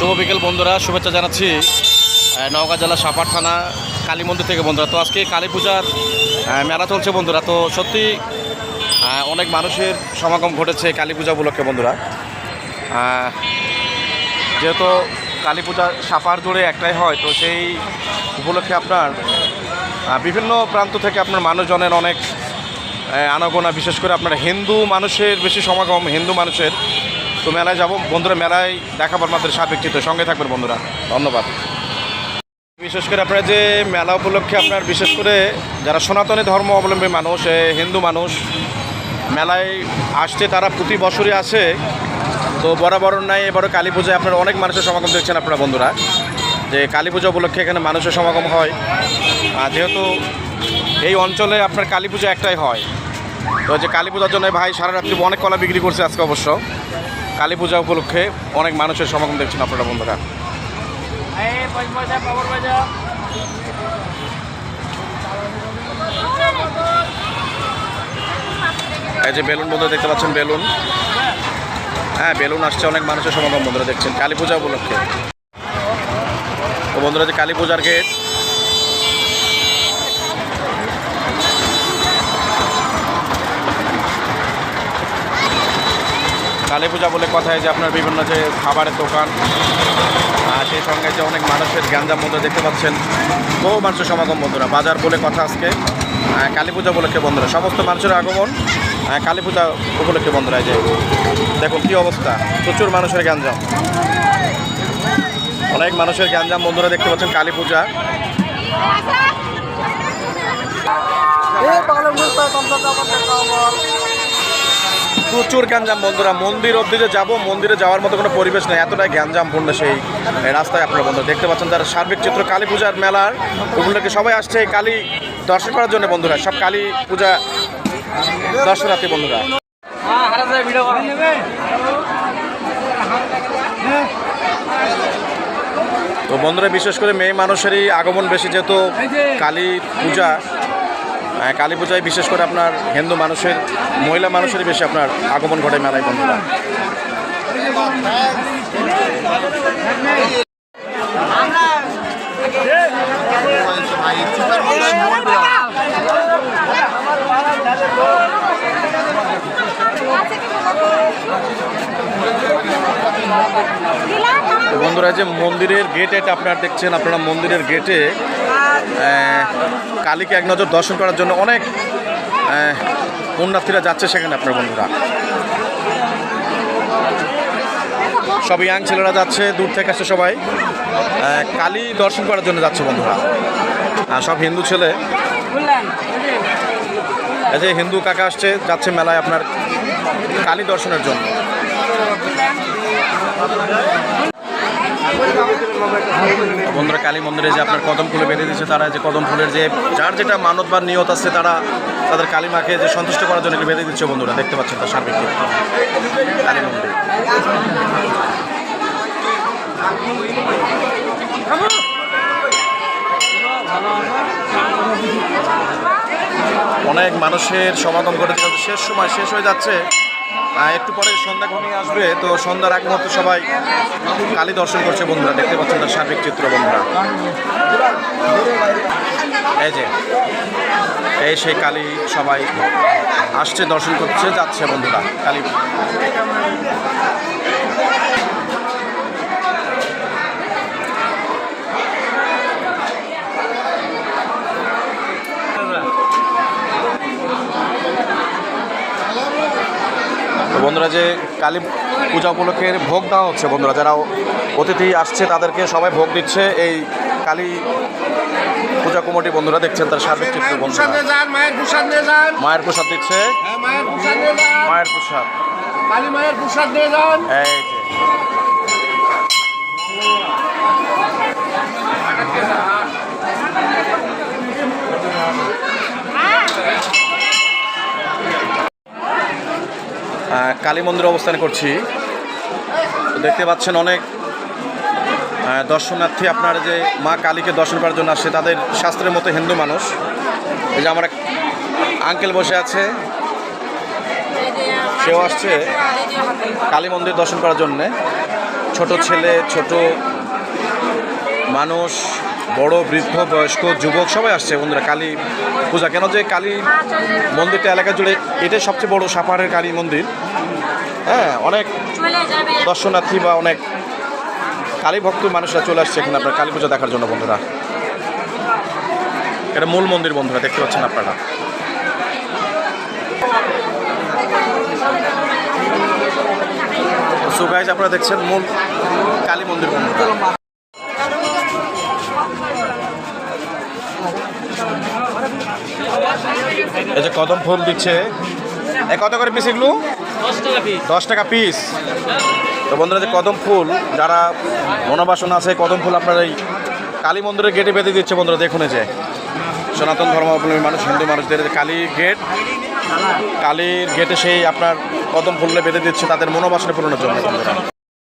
শুভ বিকেল বন্ধুরা, শুভেচ্ছা জানাচ্ছি নওগাঁ জেলা সাপার থানা কালী মন্দির থেকে বন্ধুরা। তো আজকে কালী পূজার মেলা চলছে বন্ধুরা। তো সত্যি অনেক মানুষের সমাগম ঘটেছে কালী পূজা উপলক্ষে বন্ধুরা। যেহেতু কালী পূজা সাপার জুড়ে একটাই হয়, তো সেই উপলক্ষে আপনার বিভিন্ন প্রান্ত থেকে আপনার মানুষজনের অনেক আনাগোনা, বিশেষ করে আপনার হিন্দু মানুষের বেশি সমাগম, হিন্দু মানুষের। তো মেলায় যাব। বন্ধুরা, মেলায় দেখাবার মাত্র চিত্র সঙ্গে থাকবেন বন্ধুরা। ধন্যবাদ। বিশেষ করে আপনার যে মেলা উপলক্ষে আপনার বিশেষ করে যারা সনাতনী ধর্ম অবলম্বী মানুষ হিন্দু মানুষ মেলায় আসছে, তারা প্রতি বছরই আসে। তো বরাবর নাই, এবারও কালী পূজায় আপনারা অনেক মানুষের সমাগম দেখছেন আপনারা বন্ধুরা। যে কালী পূজা উপলক্ষে এখানে মানুষের সমাগম হয়। আর যেহেতু এই অঞ্চলে আপনার কালী পূজা একটাই হয়। তো যে কালী পূজার জন্য ভাই সারা রাত্রি অনেক কলা বিক্রি করছে আজকে অবশ্য। কালী পূজা উপলক্ষে অনেক মানুষের সমাগম দেখছেন আপনারা বন্ধুরা। এই যে বেলুন বন্ধুরা দেখতে পাচ্ছেন, বেলুন। হ্যাঁ বেলুন আসছে, অনেক মানুষের সমাগম বন্ধুরা দেখছেন, কালী পূজা উপলক্ষে। তো বন্ধুরা যে কালী পূজার গেট কালী পূজা বলে কথায় যে আপনার বিভিন্ন যে খাবারের দোকান সেই সঙ্গে যে অনেক মানুষের গ্যাঞ্জাম বন্ধুরা দেখতে পাচ্ছেন, বহু মানুষের সমাগম বন্ধুরা। বাজার বলে কথা আজকে। কালী পূজা উপলক্ষে বন্ধুরা, সমস্ত মানুষের আগমন কালী পূজা উপলক্ষে বন্ধুরা যে। দেখুন কী অবস্থা, প্রচুর মানুষের গ্যাঞ্জাম। অনেক মানুষের গ্যাঞ্জাম বন্ধুরা দেখতে পাচ্ছেন কালী পূজা প্রচুর গ্যাঞ্জাম বন্ধুরা, মন্দির অব্দি যে যাব, মন্দিরে যাওয়ার মতো কোনো পরিবেশ নেই। এতটাই গ্যাঞ্জামপূর্ণ সেই রাস্তায় আপনারা বন্ধু দেখতে পাচ্ছেন যারা সার্বিক চিত্র, কালী পূজার মেলার। ওগুলোকে সবাই আসছে কালী দর্শন করার জন্য বন্ধুরা। সব কালী পূজা দর্শনার্থী বন্ধুরা। তো বন্ধুরা, বিশেষ করে মেয়ে মানুষেরই আগমন বেশি, যেহেতু কালী পূজা কালী পূজায় বিশেষ করে আপনার হিন্দু মানুষের, মহিলা মানুষের বেশি আপনার আগমন ঘটে মেলায় বন্ধুরা। তো বন্ধুরা যে মন্দিরের গেট এটা আপনারা দেখছেন, আপনারা মন্দিরের গেটে কালীকে এক নজর দর্শন করার জন্য অনেক পুণ্যার্থীরা যাচ্ছে সেখানে আপনার বন্ধুরা। সব ইয়াং ছেলেরা যাচ্ছে, দূর থেকে আসছে সবাই। কালী দর্শন করার জন্য যাচ্ছে বন্ধুরা। সব হিন্দু ছেলে। এই যে হিন্দু কাকা আসছে, যাচ্ছে মেলায় আপনার কালী দর্শনের জন্য। বন্ধুরা, কালী মন্দিরে যে আপনার কদম ফুলে বেঁধে দিচ্ছে তারা যে কদম ফুলের যে, যার যেটা মানত বা নিয়ত আছে তারা তাদের কালী মাকে যে সন্তুষ্ট করার জন্য বেঁধে দিচ্ছে বন্ধুরা, দেখতে পাচ্ছেন তার সার্বিক কালী মন্দির। অনেক মানুষের সমাগম ঘটেছে। শেষ সময় শেষ হয়ে যাচ্ছে। একটু পরে সন্ধ্যা ঘনিয়ে আসবে। তো সন্ধ্যার আগ মুহূর্তে সবাই কালী দর্শন করছে বন্ধুরা। দেখতে পাচ্ছেন তার সার্বিক চিত্র বন্ধুরা। এই যে, এই সেই কালী সবাই আসছে, দর্শন করছে, যাচ্ছে বন্ধুরা। কালী বন্ধুরা যে কালী পূজা উপলক্ষে ভোগ দেওয়া হচ্ছে বন্ধুরা যারা অতিথি আসছে তাদেরকে সবাই ভোগ দিচ্ছে। এই কালী পূজা কমিটি বন্ধুরা দেখছেন তার সার্বিক চিত্র বন্ধুরা। মায়ের প্রসাদ দিচ্ছে। হ্যাঁ মায়ের প্রসাদ মায়ের প্রসাদ। কালী মায়ের প্রসাদ দিয়ে যান। এই কালী মন্দিরে অবস্থান করছি। দেখতে পাচ্ছেন অনেক দর্শনার্থী আপনারা যে মা কালীকে দর্শন করার জন্য আসছে, তাদের শাস্ত্রের মতো হিন্দু মানুষ। এই যে আমার এক আঙ্কেল বসে আছে, সেও আসছে কালী মন্দির দর্শন করার জন্যে। ছোট ছেলে, ছোট মানুষ। বড়, বৃদ্ধ, বয়স্ক, যুবক সবাই আসছে বন্ধুরা। কালী পূজা। কেন যে কালী মন্দিরটা এলাকা জুড়ে এটাই সবচেয়ে বড় সাপাহারের কালী মন্দির। হ্যাঁ অনেক দর্শনার্থী বা অনেক কালী ভক্ত মানুষরা চলে আসছে এখানে আপনার কালী পূজা দেখার জন্য বন্ধুরা। এটা মূল মন্দির বন্ধুরা, দেখতে পাচ্ছেন আপনারা। আপনারা দেখছেন মূল কালী মন্দির বন্ধুরা। এই যে কদম ফুল দিচ্ছে। এ, কত করে পিস এগুলো? দশ টাকা পিস তো বন্ধুরা যে কদম ফুল, যারা মনোবাসনা আছে, কদম ফুল আপনার এই কালী মন্দিরের গেটে বেঁধে দিচ্ছে বন্ধুরা, দেখুন যে। সনাতন ধর্মাবলম্বী মানুষ, হিন্দু মানুষদের যে কালী গেট কালীর গেটে সেই আপনার কদম ফুলে বেঁধে দিচ্ছে, তাদের মনোবাসনা পূরণের জন্য